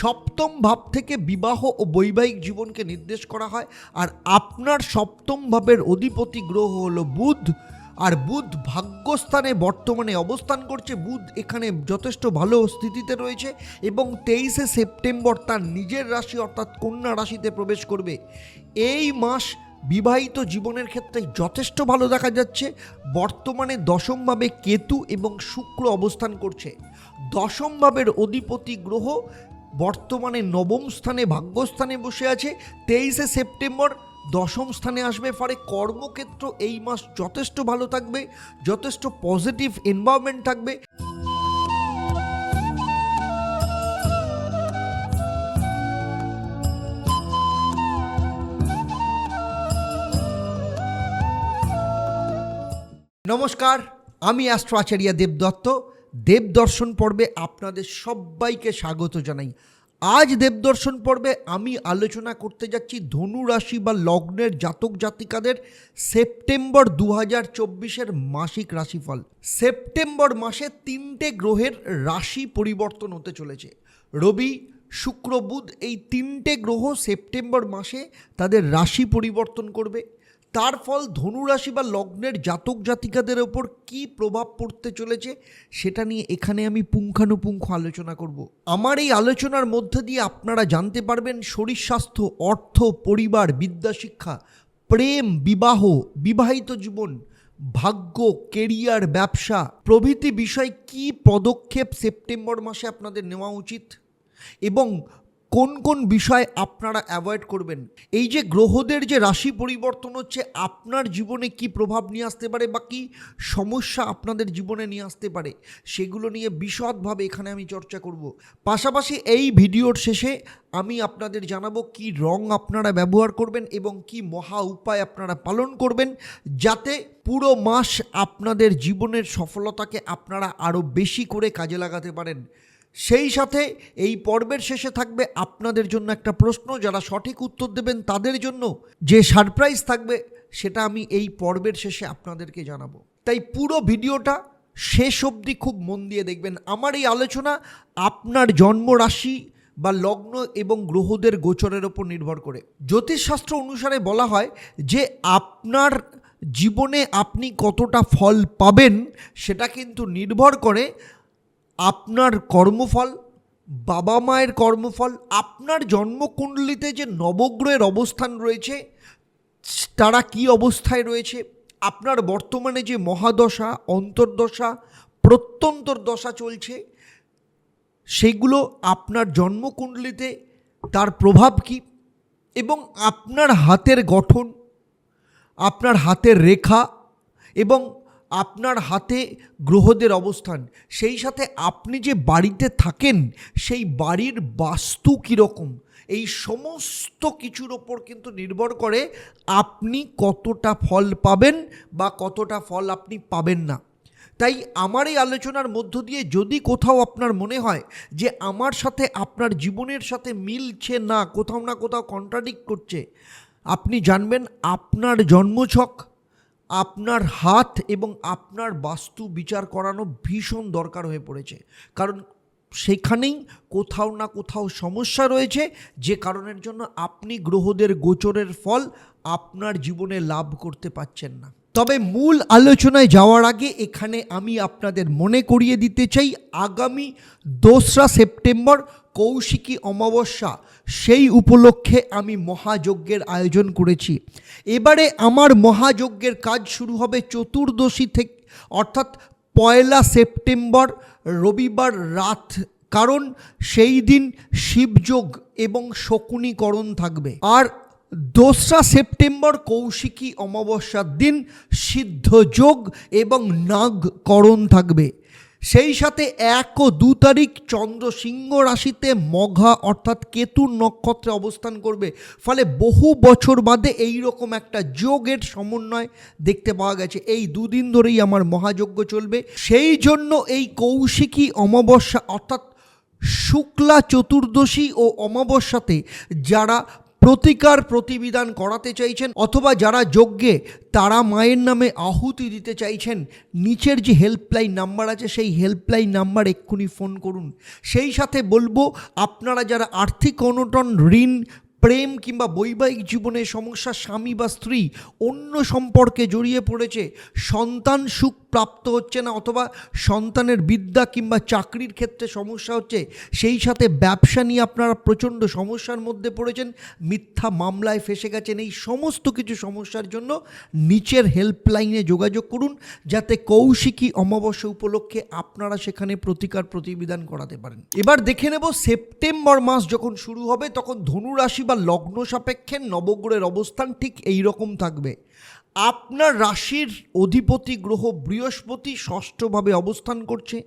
সপ্তম ভাব থেকে বিবাহ ও বৈবাহিক জীবনকে নির্দেশ করা হয়। আর আপনার সপ্তম ভাবের অধিপতি গ্রহ হলো বুধ। আর বুধ ভাগ্যস্থানে বর্তমানে অবস্থান করছে। বুধ এখানে যথেষ্ট ভালো স্থিতিতে রয়েছে এবং তেইশে সেপ্টেম্বর তার নিজের রাশি অর্থাৎ কন্যা রাশিতে প্রবেশ করবে। এই মাস বিবাহিত জীবনের ক্ষেত্রে যথেষ্ট ভালো দেখা যাচ্ছে। বর্তমানে দশমভাবে কেতু এবং শুক্র অবস্থান করছে। দশম ভাবের অধিপতি গ্রহ বর্তমানে নবম স্থানে ভাগ্যস্থানে বসে আছে। তেইশে সেপ্টেম্বর দশম স্থানে আসবে ফলে কর্মক্ষেত্র এই মাস যথেষ্ট ভালো থাকবে, যথেষ্ট পজিটিভ এনভায়রনমেন্ট থাকবে। নমস্কার, আমি অ্যাস্ট্রো আচার্য দেবদত্ত। দেবদর্শন পর্বে আপনাদের সবাইকে স্বাগত জানাই। আজ দেবদর্শন পর্বে আমি আলোচনা করতে যাচ্ছি ধনু রাশি বা লগ্নের জাতক জাতিকাদের সেপ্টেম্বর দু হাজার চব্বিশের মাসিক রাশিফল। সেপ্টেম্বর মাসে তিনটে গ্রহের রাশি পরিবর্তন হতে চলেছে। রবি, শুক্র, বুধ এই তিনটে গ্রহ সেপ্টেম্বর মাসে তাদের রাশি পরিবর্তন করবে। তার ফল ধনুরাশি বা লগ্নের জাতক জাতিকাদের ওপর কী প্রভাব পড়তে চলেছে সেটা নিয়ে এখানে আমি পুঙ্খানুপুঙ্খ আলোচনা করব। আমার এই আলোচনার মধ্যে দিয়ে আপনারা জানতে পারবেন শরীর স্বাস্থ্য, অর্থ, পরিবার বিদ্যাশিক্ষা প্রেম, বিবাহ, বিবাহিত জীবন, ভাগ্য, কেরিয়ার, ব্যবসা, প্রভৃতি বিষয় কী পদক্ষেপ সেপ্টেম্বর মাসে আপনাদের নেওয়া উচিত? এবং কোন কোন বিষয় আপনারা অ্যাভয়েড করবেন? এই যে গ্রহদের যে রাশি পরিবর্তন হচ্ছে, আপনার জীবনে কি প্রভাব নিয়ে আসতে পারে বা কী সমস্যা আপনাদের জীবনে নিয়ে আসতে পারে, সেগুলো নিয়ে বিশদভাবে এখানে আমি চর্চা করব। পাশাপাশি এই ভিডিওর শেষে আমি আপনাদের জানাব কি রং আপনারা ব্যবহার করবেন এবং কি মহা উপায় আপনারা পালন করবেন, যাতে পুরো মাস আপনাদের জীবনের সফলতাকে আপনারা আরও বেশি করে কাজে লাগাতে পারেন। সেই সাথে এই পর্বের শেষে থাকবে আপনাদের জন্য একটা প্রশ্ন, যারা সঠিক উত্তর দেবেন তাদের জন্য যে সারপ্রাইজ থাকবে সেটা আমি এই পর্বের শেষে আপনাদেরকে জানাব। তাই পুরো ভিডিওটা শেষ অবধি খুব মন দিয়ে দেখবেন। আমার এই আলোচনা আপনার জন্মরাশি বা লগ্ন এবং গ্রহদের গোচরের ওপর নির্ভর করে। জ্যোতিষশাস্ত্র অনুসারে বলা হয় যে আপনার জীবনে আপনি কতটা ফল পাবেন সেটা কিন্তু নির্ভর করে আপনার কর্মফল, বাবা মায়ের কর্মফল, আপনার জন্মকুণ্ডলিতে যে নবগ্রহের অবস্থান রয়েছে, তারা কি অবস্থায় রয়েছে? আপনার বর্তমানে যে মহাদশা, অন্তর্দশা, প্রত্যন্তর দশা চলছে, সেগুলো আপনার জন্মকুণ্ডলিতে তার প্রভাব কি? এবং আপনার হাতের গঠন, আপনার হাতের রেখা, এবং আপনার হাতে গ্রহদের অবস্থান, সেই সাথে আপনি যে বাড়িতে থাকেন, সেই বাড়ির বাস্তু কীরকম? এই সমস্ত কিছুর ওপর কিন্তু নির্ভর করে আপনি কতটা ফল পাবেন বা কতটা ফল আপনি পাবেন না। তাই আমার এই আলোচনার মধ্য দিয়ে যদি কোথাও আপনার মনে হয় যে আমার সাথে আপনার জীবনের সাথে মিলছে না, কোথাও না কোথাও কন্ট্রাডিক্ট করছে, আপনি জানবেন আপনার জন্মছক আপনার হাত এবং আপনার বাস্তু বিচার করানো ভীষণ দরকার হয়ে পড়েছে। কারণ সেখানেই কোথাও না কোথাও সমস্যা রয়েছে, যে কারণের জন্য আপনি গ্রহদের গোচরের ফল আপনার জীবনে লাভ করতে পারছেন না। তবে মূল আলোচনায় যাওয়ার আগে এখানে আমি আপনাদের মনে করিয়ে দিতে চাই, আগামী দোসরা সেপ্টেম্বর কৌশিকী অমাবস্যা, সেই উপলক্ষে আমি মহাযজ্ঞের আয়োজন করেছি। এবারে আমার মহাযজ্ঞের কাজ শুরু হবে চতুর্দশী থেকে, অর্থাৎ পয়লা সেপ্টেম্বর রবিবার রাত, কারণ সেই দিন শিবযোগ এবং শকুনীকরণ থাকবে। আর দোসরা সেপ্টেম্বর কৌশিকী অমাবস্যার দিন সিদ্ধযোগ এবং নাগকরণ থাকবে। সেই সাথে এক ও দু তারিখ চন্দ্র সিংহ রাশিতে মঘা অর্থাৎ কেতুর নক্ষত্রে অবস্থান করবে। ফলে বহু বছর বাদে এই রকম একটা যোগের সমন্বয় দেখতে পাওয়া গেছে। এই দুদিন ধরেই আমার মহাযজ্ঞ চলবে। সেই জন্য এই কৌশিকী অমাবস্যা অর্থাৎ শুক্লা চতুর্দশী ও অমাবস্যাতে যারা প্রতিকার প্রতিবিধান করাতে চাইছেন অথবা যারা যজ্ঞে, তারা মায়ের নামে আহুতি দিতে চাইছেন। নিচের যে হেল্পলাইন নাম্বার আছে, সেই হেল্পলাইন নাম্বার এক্ষুনি ফোন করুন। সেই সাথে বলব, আপনারা যারা আর্থিক অনটন, ঋণ প্রেম কিংবা বৈবাহিক জীবনে সমস্যা স্বামী বা স্ত্রী, অন্য সম্পর্কে জড়িয়ে পড়েছে, সন্তান সুখ প্রাপ্ত হচ্ছে না অথবা সন্তানের বিদ্যা কিংবা চাকরির ক্ষেত্রে সমস্যা হচ্ছে, সেই সাথে ব্যবসা নিয়ে আপনারা প্রচণ্ড সমস্যার মধ্যে পড়েছেন, মিথ্যা মামলায় ফেসে গেছেন, এই সমস্ত কিছু সমস্যার জন্য নিচের হেল্পলাইনে যোগাযোগ করুন, যাতে কৌশিকী অমাবস্যা উপলক্ষে আপনারা সেখানে প্রতিকার প্রতিবিধান করাতে পারেন। এবার দেখে নেব সেপ্টেম্বর মাস যখন শুরু হবে, তখন ধনুরাশি বা লগ্ন সাপেক্ষে নবগ্রহের অবস্থান ঠিক এই রকম থাকবে। আপনার রাশির অধিপতি গ্রহ বৃহস্পতি ষষ্ঠভাবে অবস্থান করছে,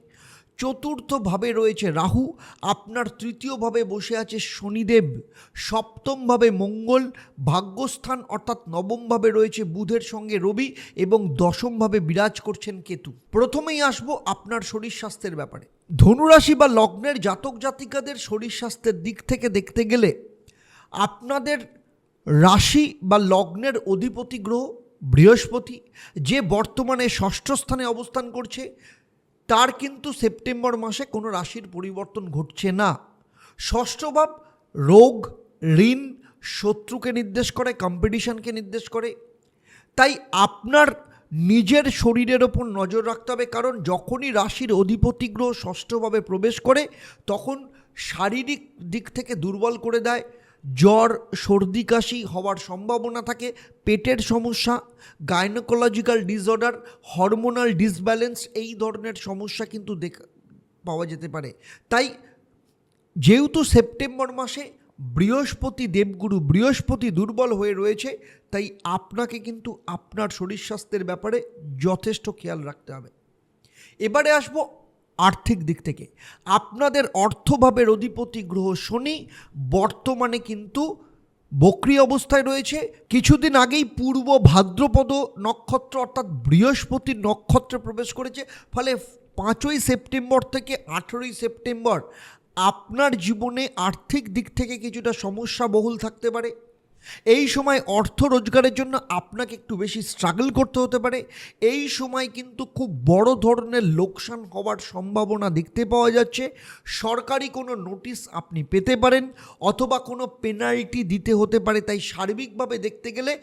চতুর্থভাবে রয়েছে রাহু, আপনার তৃতীয়ভাবে বসে আছে শনিদেব, সপ্তমভাবে মঙ্গল, ভাগ্যস্থান অর্থাৎ নবমভাবে রয়েছে বুধের সঙ্গে রবি এবং দশমভাবে বিরাজ করছেন কেতু। প্রথমেই আসব আপনার শরীর স্বাস্থ্যের ব্যাপারে। ধনুরাশি বা লগ্নের জাতক জাতিকাদের শরীর স্বাস্থ্যের দিক থেকে দেখতে গেলে আপনাদের রাশি বা লগ্নের অধিপতি গ্রহ বৃহস্পতি যে বর্তমানে ষষ্ঠ স্থানে অবস্থান করছে, তার কিন্তু সেপ্টেম্বর মাসে কোনো রাশির পরিবর্তন ঘটছে না। ষষ্ঠ ভাব রোগ, ঋণ, শত্রুকে নির্দেশ করে কম্পিটিশনকে নির্দেশ করে। তাই আপনার নিজের শরীরের ওপর নজর রাখতে হবে, কারণ যখনই রাশির অধিপতি গ্রহ ষষ্ঠভাবে প্রবেশ করে, তখন শারীরিক দিক থেকে দুর্বল করে দেয় জ্বর, সর্দি, কাশি হওয়ার সম্ভাবনা থাকে, পেটের সমস্যা গাইনোকোলজিক্যাল ডিসঅর্ডার হরমোনাল ডিসব্যালেন্স এই ধরনের সমস্যা কিন্তু দেখ, পাওয়া যেতে পারে। তাই যেহেতু সেপ্টেম্বর মাসে বৃহস্পতি দেবগুরু বৃহস্পতি দুর্বল হয়ে রয়েছে, তাই আপনাকে কিন্তু আপনার শরীর স্বাস্থ্যের ব্যাপারে যথেষ্ট খেয়াল রাখতে হবে। এবারে আসব আর্থিক দিক থেকে। আপনাদের অর্থভাবের অধিপতি গ্রহ শনি বর্তমানে কিন্তু বক্রি অবস্থায় রয়েছে। কিছুদিন আগেই পূর্ব ভাদ্রপদ নক্ষত্র অর্থাৎ বৃহস্পতির নক্ষত্রে প্রবেশ করেছে। ফলে পাঁচই সেপ্টেম্বর থেকে আঠেরোই সেপ্টেম্বর আপনার জীবনে আর্থিক দিক থেকে কিছুটা সমস্যা বহুল থাকতে পারে। এই সময় অর্থ রোজগারের জন্য আপনাকে একটু বেশি স্ট্রাগল করতে হতে পারে। এই সময় কিন্তু খুব বড় ধরনের লোকসান হওয়ার সম্ভাবনা দেখতে পাওয়া যাচ্ছে। সরকারি কোনো নোটিশ আপনি পেতে পারেন অথবা কোনো পেনাল্টি দিতে হতে পারে। তাই সার্বিকভাবে দেখতে গেলে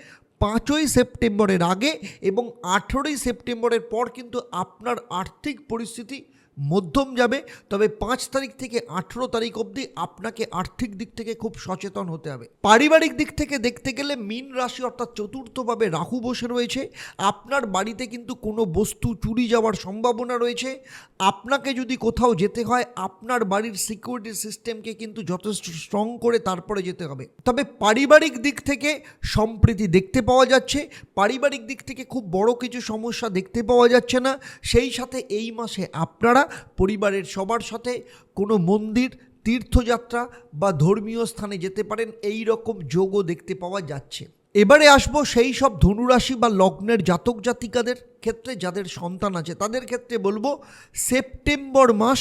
পাঁচই সেপ্টেম্বরের আগে এবং আঠেরোই সেপ্টেম্বরের পর কিন্তু আপনার আর্থিক পরিস্থিতি মধ্যম যাবে, তবে পাঁচ তারিখ থেকে আঠেরো তারিখ অবধি আপনাকে আর্থিক দিক থেকে খুব সচেতন হতে হবে। পারিবারিক দিক থেকে দেখতে গেলে মীন রাশি অর্থাৎ চতুর্থভাবে রাহু বসে রয়েছে। আপনার বাড়িতে কিন্তু কোনো বস্তু চুরি যাওয়ার সম্ভাবনা রয়েছে। আপনাকে যদি কোথাও যেতে হয়, আপনার বাড়ির সিকিউরিটি সিস্টেমকে কিন্তু যথেষ্ট স্ট্রং করে তারপরে যেতে হবে। তবে পারিবারিক দিক থেকে সম্প্রীতি দেখতে পাওয়া যাচ্ছে। পারিবারিক দিক থেকে খুব বড় কিছু সমস্যা দেখতে পাওয়া যাচ্ছে না। সেই সাথে এই মাসে আপনারা পরিবারের সবার সাথে কোনো মন্দির, তীর্থযাত্রা বা ধর্মীয় স্থানে যেতে পারেন, এই রকম যোগও দেখতে পাওয়া যাচ্ছে। এবারে আসব সেই সব ধনুরাশি বা লগ্নের জাতক জাতিকাদের ক্ষেত্রে, যাদের সন্তান আছে তাদের ক্ষেত্রে বলব, সেপ্টেম্বর মাস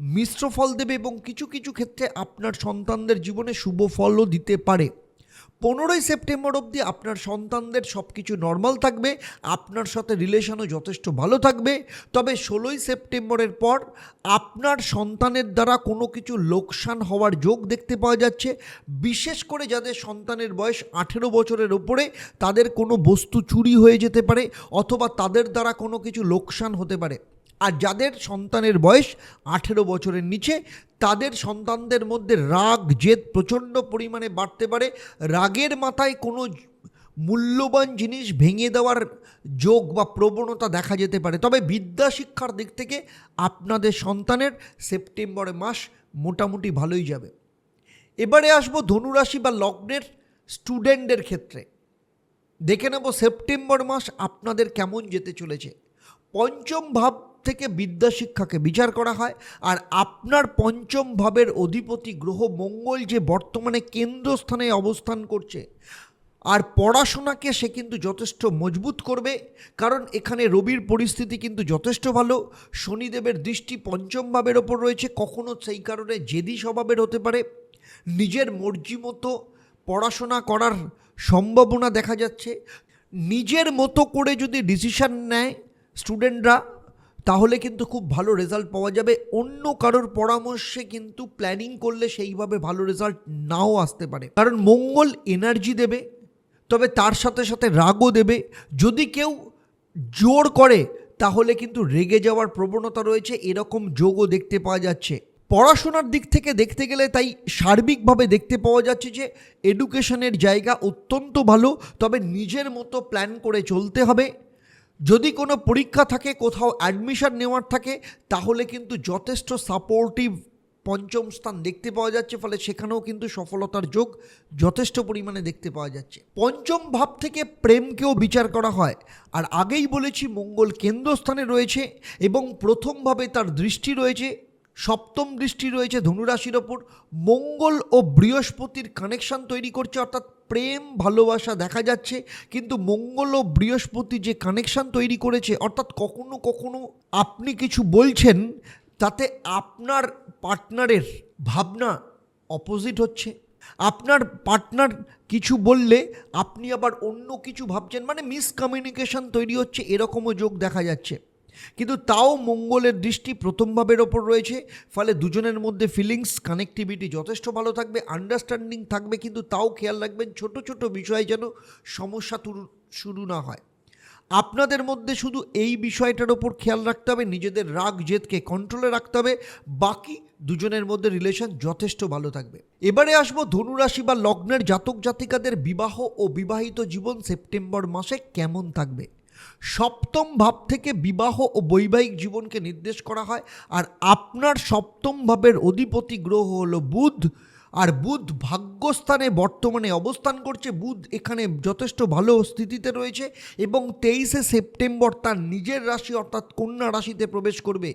মিশ্র ফল দেবে এবং কিছু কিছু ক্ষেত্রে আপনার সন্তানদের জীবনে শুভ ফলও দিতে পারে। পনেরোই সেপ্টেম্বর অবধি আপনার সন্তানদের সব কিছু নর্মাল থাকবে, আপনার সাথে রিলেশনও যথেষ্ট ভালো থাকবে। তবে ষোলোই সেপ্টেম্বরের পর আপনার সন্তানের দ্বারা কোনো কিছু লোকসান হওয়ার যোগ দেখতে পাওয়া যাচ্ছে। বিশেষ করে যাদের সন্তানের বয়স আঠেরো বছরের ওপরে তাদের কোনো বস্তু চুরি হয়ে যেতে পারে অথবা তাদের দ্বারা কোনো কিছু লোকসান হতে পারে। আর যাদের সন্তানের বয়স আঠেরো বছরের নিচে, তাদের সন্তানদের মধ্যে রাগ, জেদ প্রচণ্ড পরিমাণে বাড়তে পারে। রাগের মাথায় কোনো মূল্যবান জিনিস ভেঙে দেওয়ার যোগ বা প্রবণতা দেখা যেতে পারে। তবে বিদ্যা শিক্ষার দিক থেকে আপনাদের সন্তানের সেপ্টেম্বর মাস মোটামুটি ভালোই যাবে। এবারে আসব ধনুরাশি বা লগ্নের স্টুডেন্টদের ক্ষেত্রে। দেখে নেব সেপ্টেম্বর মাস আপনাদের কেমন যেতে চলেছে। পঞ্চম ভাব থেকে বিদ্যা শিক্ষাকে বিচার করা হয় আর আপনার পঞ্চম ভাবের অধিপতি গ্রহ মঙ্গল যে বর্তমানে কেন্দ্রস্থানে অবস্থান করছে, আর পড়াশোনাকে সে কিন্তু যথেষ্ট মজবুত করবে, কারণ এখানে রবির পরিস্থিতি কিন্তু যথেষ্ট ভালো, শনিদেবের দৃষ্টি পঞ্চম ভাবের ওপর রয়েছে, কখনো সেই কারণে জেদি স্বভাবের হতে পারে। নিজের মর্জি মতো পড়াশোনা করার সম্ভাবনা দেখা যাচ্ছে। নিজের মতো করে যদি ডিসিশন নেয় স্টুডেন্টরা তাহলে কিন্তু খুব ভালো রেজাল্ট পাওয়া যাবে। অন্য কারোর পরামর্শে কিন্তু প্ল্যানিং করলে সেইভাবে ভালো রেজাল্ট নাও আসতে পারে। কারণ মঙ্গল এনার্জি দেবে, তবে তার সাথে সাথে রাগও দেবে। যদি কেউ জোর করে, তাহলে কিন্তু রেগে যাওয়ার প্রবণতা রয়েছে। এরকম যোগও দেখতে পাওয়া যাচ্ছে। পড়াশোনার দিক থেকে দেখতে গেলে তাই সার্বিকভাবে দেখতে পাওয়া যাচ্ছে যে এডুকেশনের জায়গা অত্যন্ত ভালো, তবে নিজের মতো প্ল্যান করে চলতে হবে। যদি কোনো পরীক্ষা থাকে, কোথাও অ্যাডমিশন নেওয়ার থাকে, তাহলে কিন্তু যথেষ্ট সাপোর্টিভ পঞ্চম স্থান দেখতে পাওয়া যাচ্ছে, ফলে সেখানেও কিন্তু সফলতার যোগ যথেষ্ট পরিমাণে দেখতে পাওয়া যাচ্ছে। পঞ্চম ভাব থেকে প্রেমকেও বিচার করা হয়। আর আগেই বলেছি, মঙ্গল কেন্দ্রস্থানে রয়েছে এবং প্রথমভাবে তার দৃষ্টি রয়েছে। সপ্তম দৃষ্টি রয়েছে ধনুরাশির ওপর। মঙ্গল ও বৃহস্পতির কানেকশন তৈরি করছে, অর্থাৎ প্রেম, ভালোবাসা দেখা যাচ্ছে। কিন্তু মঙ্গল ও বৃহস্পতি যে কানেকশন তৈরি করেছে, অর্থাৎ কখনো কখনো আপনি কিছু বলছেন, তাতে আপনার পার্টনারের ভাবনা অপোজিট হচ্ছে। আপনার পার্টনার কিছু বললে, আপনি আবার অন্য কিছু ভাবছেন মানে মিসকমিউনিকেশন তৈরি হচ্ছে, এরকমও যোগ দেখা যাচ্ছে। কিন্তু তাও মঙ্গলের দৃষ্টি প্রথম ভাবের ওপর রয়েছে, ফলে দুজনের মধ্যে ফিলিংস কানেক্টিভিটি যথেষ্ট ভালো থাকবে আন্ডারস্ট্যান্ডিং থাকবে, কিন্তু তাও খেয়াল রাখবেন ছোট ছোট বিষয়ে যেন সমস্যা শুরু না হয়। আপনাদের মধ্যে শুধু এই বিষয়টার ওপর খেয়াল রাখতে হবে, নিজেদের রাগ, জেদকে কন্ট্রোলে রাখতে হবে, বাকি দুজনের মধ্যে রিলেশন যথেষ্ট ভালো থাকবে। এবারে আসব ধনুরাশি বা লগ্নের জাতক জাতিকাদের বিবাহ ও বিবাহিত জীবন সেপ্টেম্বর মাসে কেমন থাকবে? সপ্তম ভাব থেকে বিবাহ ও বৈবাহিক জীবনকে নির্দেশ করা হয়। আর আপনার সপ্তম ভাবের অধিপতি গ্রহ হলো বুধ। আর বুধ ভাগ্যস্থানে বর্তমানে অবস্থান করছে। বুধ এখানে যথেষ্ট ভালো স্থিতিতে রয়েছে এবং তেইশে সেপ্টেম্বর তার নিজের রাশি অর্থাৎ কন্যা রাশিতে প্রবেশ করবে।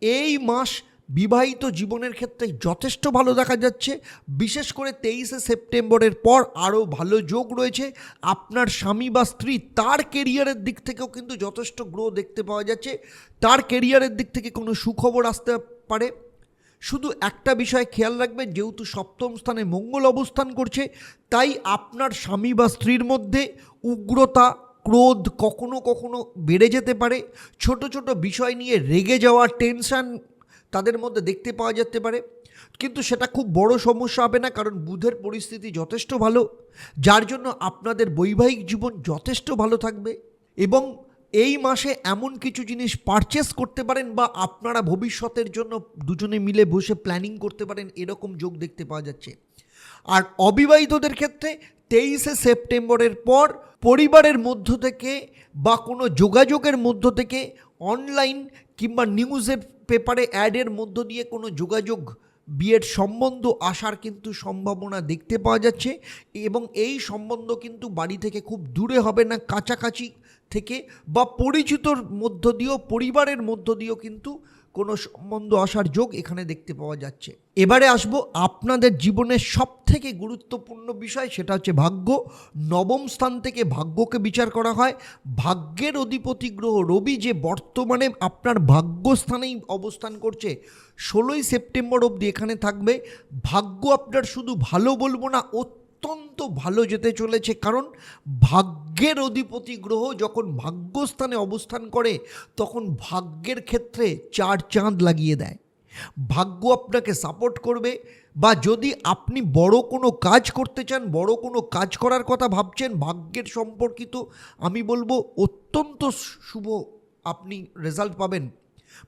এই মাস বিবাহিত জীবনের ক্ষেত্রে যথেষ্ট ভালো দেখা যাচ্ছে। বিশেষ করে তেইশে সেপ্টেম্বরের পর আরও ভালো যোগ রয়েছে। আপনার স্বামী বা স্ত্রী তার কেরিয়ারের দিক থেকেও কিন্তু যথেষ্ট গ্রো দেখতে পাওয়া যাচ্ছে। তার কেরিয়ারের দিক থেকে কোনো সুখবর আসতে পারে। শুধু একটা বিষয় খেয়াল রাখবেন, যেহেতু সপ্তম স্থানে মঙ্গল অবস্থান করছে, তাই আপনার স্বামী বা স্ত্রীর মধ্যে উগ্রতা, ক্রোধ কখনো কখনো বেড়ে যেতে পারে। ছোট ছোট বিষয় নিয়ে রেগে যাওয়া টেনশন তাদের মধ্যে দেখতে পাওয়া যেতে পারে। কিন্তু সেটা খুব বড় সমস্যা হবে না, কারণ বুধের পরিস্থিতি যথেষ্ট ভালো, যার জন্য আপনাদের বৈবাহিক জীবন যথেষ্ট ভালো থাকবে এবং এই মাসে এমন কিছু জিনিস পারচেস করতে পারেন বা আপনারা ভবিষ্যতের জন্য দুজনে মিলে বসে প্ল্যানিং করতে পারেন, এরকম যোগ দেখতে পাওয়া যাচ্ছে। আর অবিবাহিতদের ক্ষেত্রে তেইশে সেপ্টেম্বরের পর পরিবারের মধ্য থেকে বা কোনো যোগাযোগের মধ্য থেকে অনলাইন কিংবা নিউজের পেপারে অ্যাডের মধ্য দিয়ে কোনো যোগাযোগ, বিয়ের সম্বন্ধ আসার কিন্তু সম্ভাবনা দেখতে পাওয়া যাচ্ছে এবং এই সম্বন্ধ কিন্তু বাড়ি থেকে খুব দূরে হবে না, কাছাকাছি থেকে বা পরিচিতর মধ্য দিয়েও, পরিবারের মধ্য দিয়েও কিন্তু কোনো সম্বন্ধ আসার যোগ এখানে দেখতে পাওয়া যাচ্ছে। এবারে আসব আপনাদের জীবনের সব থেকে গুরুত্বপূর্ণ বিষয়, সেটা হচ্ছে ভাগ্য। নবম স্থান থেকে ভাগ্যকে বিচার করা হয়। ভাগ্যের অধিপতি গ্রহ রবি যে বর্তমানে আপনার ভাগ্যস্থানেই অবস্থান করছে, ষোলোই সেপ্টেম্বর অবধি এখানে থাকবে। ভাগ্য আপনার শুধু ভালো বলব না ভালো যেতে চলেছে, কারণ ভাগ্যের অধিপতি গ্রহ যখন ভাগ্যস্থানে অবস্থান করে, তখন ভাগ্যের ক্ষেত্রে চার চাঁদ লাগিয়ে দেয়। ভাগ্য আপনাকে সাপোর্ট করবে, বা যদি আপনি বড় কোনো কাজ করতে চান, বড় কোনো কাজ করার কথা ভাবছেন, ভাগ্যের সম্পর্কিত, আমি বলব অত্যন্ত শুভ আপনি রেজাল্ট পাবেন।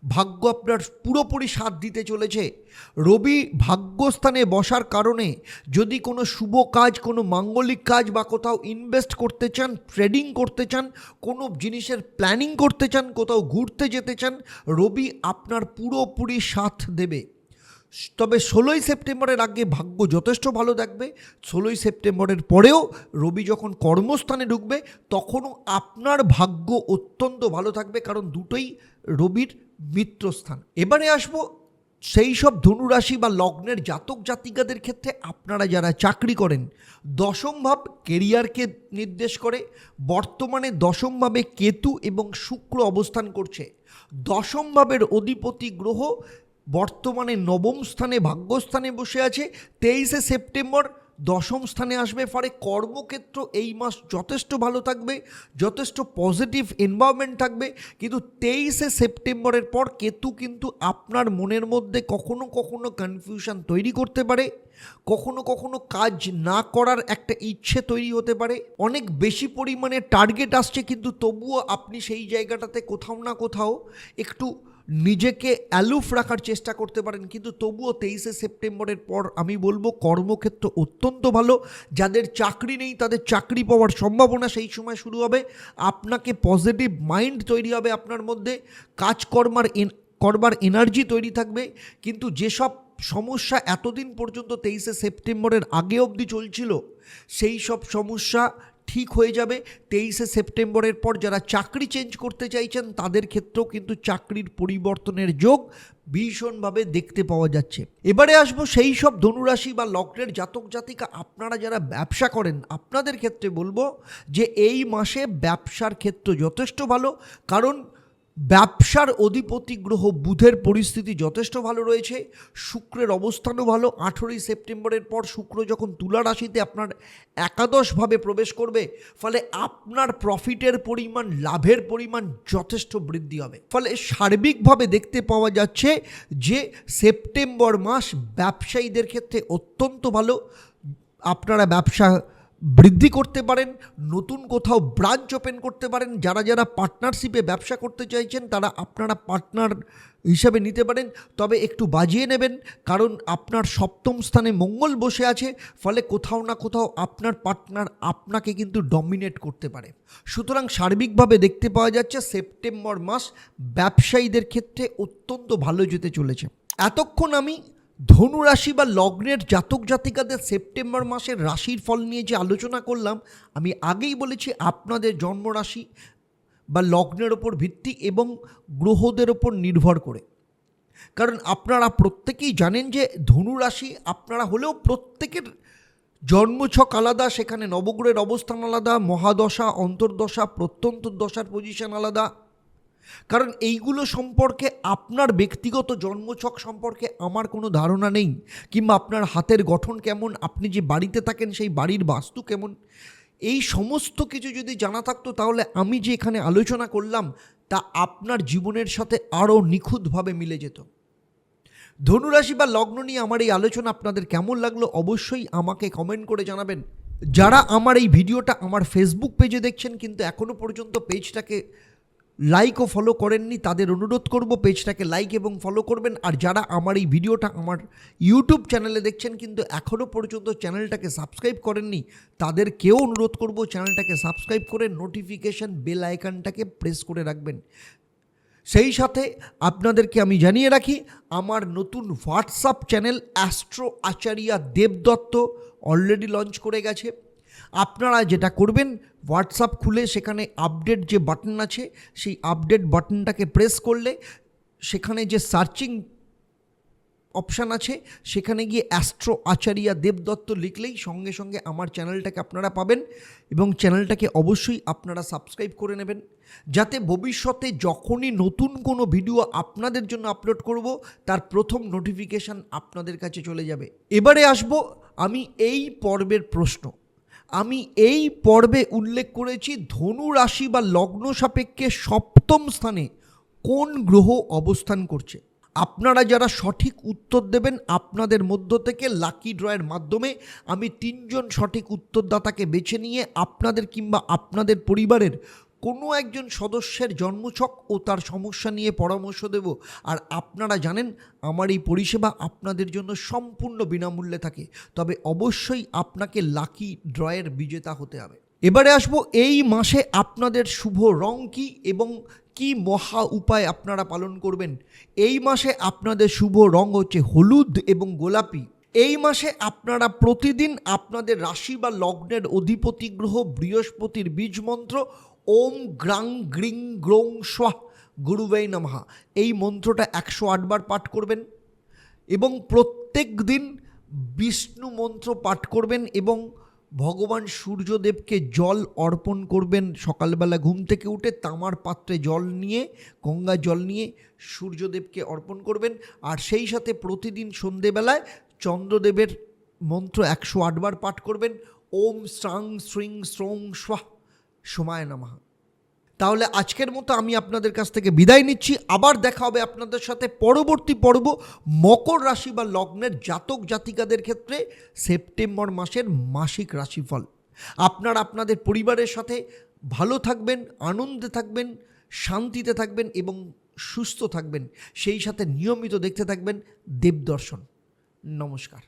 ভাগ্য আপনার পুরোপুরি সাথ দিতে চলেছে। রবি ভাগ্যস্থানে বসার কারণে যদি কোনো শুভ কাজ, কোনো মাঙ্গলিক কাজ বা কোথাও ইনভেস্ট করতে চান ট্রেডিং করতে চান, কোনো জিনিসের প্ল্যানিং করতে চান, কোথাও ঘুরতে যেতে চান, রবি আপনার পুরোপুরি সাথ দেবে। তবে ষোলোই সেপ্টেম্বরের আগে ভাগ্য যথেষ্ট ভালো থাকবে ষোলোই সেপ্টেম্বরের পরেও রবি যখন কর্মস্থানে ঢুকবে, তখনও আপনার ভাগ্য অত্যন্ত ভালো থাকবে। কারণ দুটোই রবির মিত্রস্থান। এবারে আসব সেই সব ধনুরাশি বা লগ্নের জাতক জাতিকাদের ক্ষেত্রে। আপনারা যারা চাকরি করেন, দশম ভাব কেরিয়ারকে নির্দেশ করে। বর্তমানে দশম ভাবে কেতু এবং শুক্র অবস্থান করছে। দশম ভাবের অধিপতি গ্রহ বর্তমানে নবম স্থানে ভাগ্যস্থানে বসে আছে। তেইশে সেপ্টেম্বর দশম স্থানে আসবে। ফলে কর্মক্ষেত্র এই মাস যথেষ্ট ভালো থাকবে, যথেষ্ট পজিটিভ এনভায়রনমেন্ট থাকবে। কিন্তু তেইশে সেপ্টেম্বরের পর কেতু কিন্তু আপনার মনের মধ্যে কখনো কখনো কনফিউশন তৈরি করতে পারে। কখনো কখনো কাজ না করার একটা ইচ্ছে তৈরি হতে পারে। অনেক বেশি পরিমাণে টার্গেট আসছে, কিন্তু তবুও আপনি সেই জায়গাটাতে কোথাও না কোথাও একটু নিজেকে অ্যালুফ রাখার চেষ্টা করতে পারেন, কিন্তু তবুও তেইশে সেপ্টেম্বরের পর আমি বলব কর্মক্ষেত্র অত্যন্ত ভালো। যাদের চাকরি নেই, তাদের চাকরি পাওয়ার সম্ভাবনা সেই সময় শুরু হবে। আপনাকে পজিটিভ মাইন্ড তৈরি হবে আপনার মধ্যে কাজকর্মার এন, করবার এনার্জি তৈরি থাকবে। কিন্তু যেসব সমস্যা এতদিন পর্যন্ত তেইশে সেপ্টেম্বরের আগে অবধি চলছিল, সেই সব সমস্যা ঠিক হয়ে যাবে। তেইশে সেপ্টেম্বরের পর যারা চাকরি চেঞ্জ করতে চাইছেন, তাদের ক্ষেত্রেও কিন্তু চাকরির পরিবর্তনের যোগ ভীষণভাবে দেখতে পাওয়া যাচ্ছে। এবারে আসব সেই সব ধনুরাশি বা লগ্নের জাতক জাতিকা। আপনারা যারা ব্যবসা করেন, আপনাদের ক্ষেত্রে বলব যে এই মাসে ব্যবসার ক্ষেত্র যথেষ্ট ভালো। কারণ ব্যবসার অধিপতি গ্রহ বুধের পরিস্থিতি যথেষ্ট ভালো রয়েছে, শুক্রের অবস্থানও ভালো। আঠেরোই সেপ্টেম্বরের পর শুক্র যখন তুলা রাশিতে আপনার একাদশভাবে প্রবেশ করবে, ফলে আপনার প্রফিটের পরিমাণ, লাভের পরিমাণ যথেষ্ট বৃদ্ধি হবে। ফলে সার্বিকভাবে দেখতে পাওয়া যাচ্ছে যে সেপ্টেম্বর মাস ব্যবসায়ীদের ক্ষেত্রে অত্যন্ত ভালো। আপনারা ব্যবসা বৃদ্ধি করতে পারেন, নতুন কোথাও ব্রাঞ্চ ওপেন করতে পারেন, যারা যারা পার্টনারশিপে ব্যবসা করতে চাইছেন, তারা আপনারা পার্টনার হিসাবে নিতে পারেন। তবে একটু বাজিয়ে নেবেন, কারণ আপনার সপ্তম স্থানে মঙ্গল বসে আছে, ফলে কোথাও না কোথাও আপনার পার্টনার আপনাকে কিন্তু ডমিনেট করতে পারে। সুতরাং সার্বিকভাবে দেখতে পাওয়া যাচ্ছে, সেপ্টেম্বর মাস ব্যবসায়ীদের ক্ষেত্রে অত্যন্ত ভালো যেতে চলেছে। এতক্ষণ আমি ধনুরাশি বা লগ্নের জাতক জাতিকাদের সেপ্টেম্বর মাসের রাশির ফল নিয়ে যে আলোচনা করলাম, আমি আগেই বলেছি আপনাদের জন্মরাশি বা লগ্নের ওপর ভিত্তি এবং গ্রহদের ওপর নির্ভর করে। কারণ আপনারা প্রত্যেকেই জানেন যে ধনুরাশি আপনারা হলেও প্রত্যেকের জন্মছক আলাদা, সেখানে নবগ্রহের অবস্থান আলাদা, মহাদশা, অন্তর্দশা প্রত্যন্তর দশার পজিশন আলাদা। কারণ এইগুলো সম্পর্কে আপনার ব্যক্তিগত জন্মছক সম্পর্কে আমার কোনো ধারণা নেই, কিংবা আপনার হাতের গঠন কেমন, আপনি যে বাড়িতে থাকেন সেই বাড়ির বাস্তু কেমন, এই সমস্ত কিছু যদি জানা থাকতো তাহলে আমি যে এখানে আলোচনা করলাম, তা আপনার জীবনের সাথে আরও নিখুঁতভাবে মিলে যেত। ধনুরাশি বা লগ্ন নিয়ে আমার এই আলোচনা আপনাদের কেমন লাগল অবশ্যই আমাকে কমেন্ট করে জানাবেন। যারা আমার এই ভিডিওটা আমার ফেসবুক পেজে দেখছেন, কিন্তু এখনও পর্যন্ত পেজটাকে লাইক ও ফলো করেননি, তাদের অনুরোধ করব পেজটাকে লাইক এবং ফলো করবেন। আর যারা আমার এই ভিডিওটা আমার ইউটিউব চ্যানেলে দেখছেন, কিন্তু এখনও পর্যন্ত চ্যানেলটাকে সাবস্ক্রাইব করেননি তাদেরকেও অনুরোধ করব চ্যানেলটাকে সাবস্ক্রাইব করে নোটিফিকেশান বেল আইকনটাকে প্রেস করে রাখবেন। সেই সাথে আপনাদেরকে আমি জানিয়ে রাখি, আমার নতুন WhatsApp channel astro Acharya Debdutta already launch করে গেছে। আপনারা যেটা করবেন হোয়াটসঅ্যাপ খুলে সেখানে আপডেট যে বাটন আছে, সেই আপডেট বাটনটাকে প্রেস করলে সেখানে যে সার্চিং অপশান আছে, সেখানে গিয়ে অ্যাস্ট্রো আচারিয়া দেবদত্ত লিখলেই সঙ্গে সঙ্গে আমার চ্যানেলটাকে আপনারা পাবেন এবং চ্যানেলটাকে অবশ্যই আপনারা সাবস্ক্রাইব করে নেবেন। যাতে ভবিষ্যতে যখনই নতুন কোনো ভিডিও আপনাদের জন্য আপলোড করব, তার প্রথম নোটিফিকেশান আপনাদের কাছে চলে যাবে। এবারে আসব আমি এই পর্বের প্রশ্ন। আমি এই পর্বে উল্লেখ করেছি ধনু রাশি বা লগ্ন সাপেক্ষে সপ্তম স্থানে কোন গ্রহ অবস্থান করছে। আপনারা যারা সঠিক উত্তর দেবেন আপনাদের মধ্য থেকে লাকি ড্রয়ের মাধ্যমে আমি তিনজন সঠিক উত্তরদাতাকে বেছে নিয়ে আপনাদের কিংবা আপনাদের পরিবারের কোনো একজন সদস্যের জন্মছক ও তার সমস্যা নিয়ে পরামর্শ দেব। আর আপনারা জানেন, আমার এই পরিষেবা আপনাদের জন্য সম্পূর্ণ বিনামূল্যে থাকে। তবে অবশ্যই আপনাকে লাকি ড্রয়ের বিজেতা হতে হবে। এবারে আসব এই মাসে আপনাদের শুভ রং কি এবং কি মহা উপায় আপনারা পালন করবেন। এই মাসে আপনাদের শুভ রং হচ্ছে হলুদ এবং গোলাপি। এই মাসে আপনারা প্রতিদিন আপনাদের রাশি বা লগ্নের অধিপতি গ্রহ বৃহস্পতির বীজ মন্ত্র ওম গ্রাং গ্রিং গ্রোং স্বাহ গুরুবাই নমহা এই মন্ত্রটা একশো আটবার পাঠ করবেন এবং প্রত্যেক দিন বিষ্ণু মন্ত্র পাঠ করবেন এবং ভগবান সূর্যদেবকে জল অর্পণ করবেন সকালবেলা ঘুম থেকে উঠে তামার পাত্রে জল নিয়ে, গঙ্গা জল নিয়ে সূর্যদেবকে অর্পণ করবেন। আর সেই সাথে প্রতিদিন সন্ধেবেলায় চন্দ্রদেবের মন্ত্র একশো আটবার পাঠ করবেন। ওম স্রাং শ্রিং শ্রং স্বাহ সময় নামাহা তাহলে আজকের মতো আমি আপনাদের কাছ থেকে বিদায় নিচ্ছি। আবার দেখা হবে আপনাদের সাথে পরবর্তী পর্ব মকর রাশি বা লগ্নের জাতক জাতিকাদের ক্ষেত্রে সেপ্টেম্বর মাসের মাসিক রাশিফল। আপনারা আপনাদের পরিবারের সাথে ভালো থাকবেন, আনন্দে থাকবেন, শান্তিতে থাকবেন এবং সুস্থ থাকবেন। সেই সাথে নিয়মিত দেখতে থাকবেন দেবদর্শন। নমস্কার।